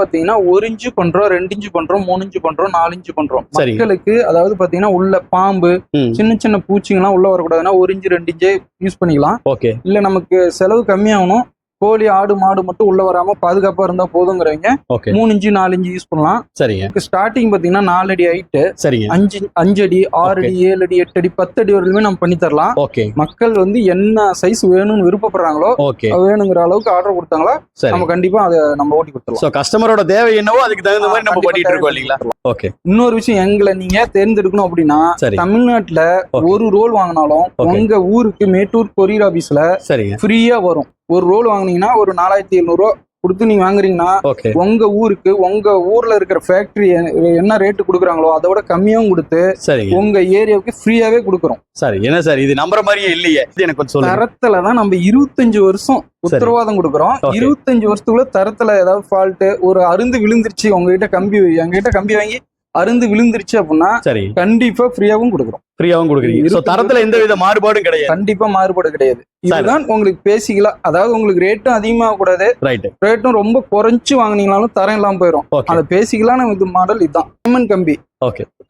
பாத்தீங்கன்னா ஒரு இன்ச்சு பண்றோம் ரெண்டு இன்ச்சு பண்றோம் மூணு இன்ச்சு பண்றோம் நாலு இன்ச்சு பண்றோம். மக்களுக்கு அதாவது பாத்தீங்கன்னா உள்ள பாம்பு. சின்ன சின்ன பூச்சிங்கெல்லாம் உள்ள வரக்கூடாதுன்னா ஒரு இன்ச்சு ரெண்டு இன்ச்சே யூஸ் பண்ணிக்கலாம் ஓகே இல்ல நமக்கு செலவு கம்மியாகணும் கோழி ஆடு மாடு மட்டும் உள்ள வராம பாதுகாப்பா இருந்தா போதுங்கிறவங்க மூணு இன்ச்சு நாலு இன்ச்சு யூஸ் பண்ணலாம். சரிங்க. ஸ்டார்டிங் பாத்தீங்கன்னா நாலு அடி ஹைட்டு சரிங்க. அஞ்சு அஞ்சு அடி ஆறு அடி ஏழு அடி எட்டு அடி பத்து அடி வரையிலுமே நம்ம பண்ணி தரலாம். ஓகே மக்கள் வந்து என்ன சைஸ் வேணும்னு விருப்பப்படுறாங்களோ ஓகே வேணுங்கிற அளவுக்கு ஆர்டர் கொடுத்தாங்களா சரி. நம்ம கண்டிப்பா அதை நம்ம ஓட்டி கொடுத்துடலாம். சோ கஸ்டமரோட தேவை என்னவோ அதுக்கு தகுந்த மாதிரி நம்ம பண்ணிட்டு இருக்கோம் இல்லீங்களா? ஓகே இன்னொரு விஷயம் எங்களை நீங்க தேர்ந்தெடுக்கணும் அப்படின்னா சரி. தமிழ்நாட்டுல. ஒரு ரோல் வாங்கினாலும். உங்க ஊருக்கு மேட்டூர் கொரியர் ஆபீஸ்ல சரிங்க. ஃப்ரீயா வரும். ஒரு ரோல் வாங்குனீங்கன்னா ஒரு நாலாயிரத்தி எழுநூறு ரூபா கொடுத்து நீங்க வாங்குறீங்கன்னா உங்க ஊருக்கு உங்க ஊர்ல இருக்கிற ஃபேக்டரி என்ன ரேட்டு கொடுக்குறாங்களோ அதோட கம்மியாவும் கொடுத்து உங்க ஏரியாவுக்கு ஃப்ரீயாவே கொடுக்குறோம். சரி என்ன சார் இது நம்புற மாதிரியே இல்லையே. இது எனக்கு தரத்துல தான் நம்ம இருபத்தஞ்சு வருஷம் உத்தரவாதம் கொடுக்குறோம். இருபத்தஞ்சு வருஷத்துக்குள்ள தரத்துல ஏதாவது ஃபால்ட் ஒரு அருந்து விழுந்துருச்சு உங்ககிட்ட கம்பி எங்ககிட்ட கம்பி வாங்கி அருந்து விழுந்துருச்சு அப்படின்னா சரி. கண்டிப்பா ஃப்ரீயாவும் கொடுக்குறோம். ஃப்ரீயாவும் கொடுக்குறீங்க. இருக்கு. தரத்துல எந்த வித மாறுபாடும் கிடையாது. கண்டிப்பா மாறுபாடு கிடையாது. இதுதான் உங்களுக்கு பேசிக்கலாம். அதாவது உங்களுக்கு ரேட்டும் அதிகமாக கூடாது. ரைட் ரேட்டும் ரொம்ப குறைச்சு வாங்குனீங்கனாலும் தரம் இல்லாம போயிடும் ஓகே அந்த பேசிக்கலான இது மாடல் இதுதான். டைமண்ட் கம்பி.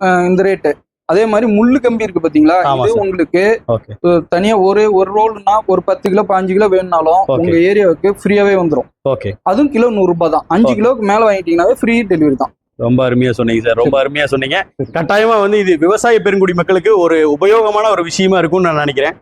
அஹ் இந்த ரேட்டு அதே மாதிரி முள்ளு கம்பி இருக்கு பாத்தீங்களா? இது. உங்களுக்கு ஓகே தனியா ஒரு ஒரு ரோல்னா ஒரு பத்து கிலோ பாஞ்சு கிலோ வேணும்னாலும். உங்க ஏரியாவுக்கு ஃப்ரீயாவே வந்துரும். ஓகே அதுவும் கிலோ நூறு ரூபாய் தான். அஞ்சு. கிலோக்கு மேல வாங்கிட்டீங்கன்னாவே ஃப்ரீ டெலிவரி தான். ரொம்ப அருமையா சொன்னீங்க சார். ரொம்ப அருமையா சொன்னீங்க. கட்டாயமா வந்து இது விவசாய பெருங்குடி மக்களுக்கு ஒரு உபயோகமான ஒரு விஷயமா இருக்கும்னு நான் நினைக்கிறேன்.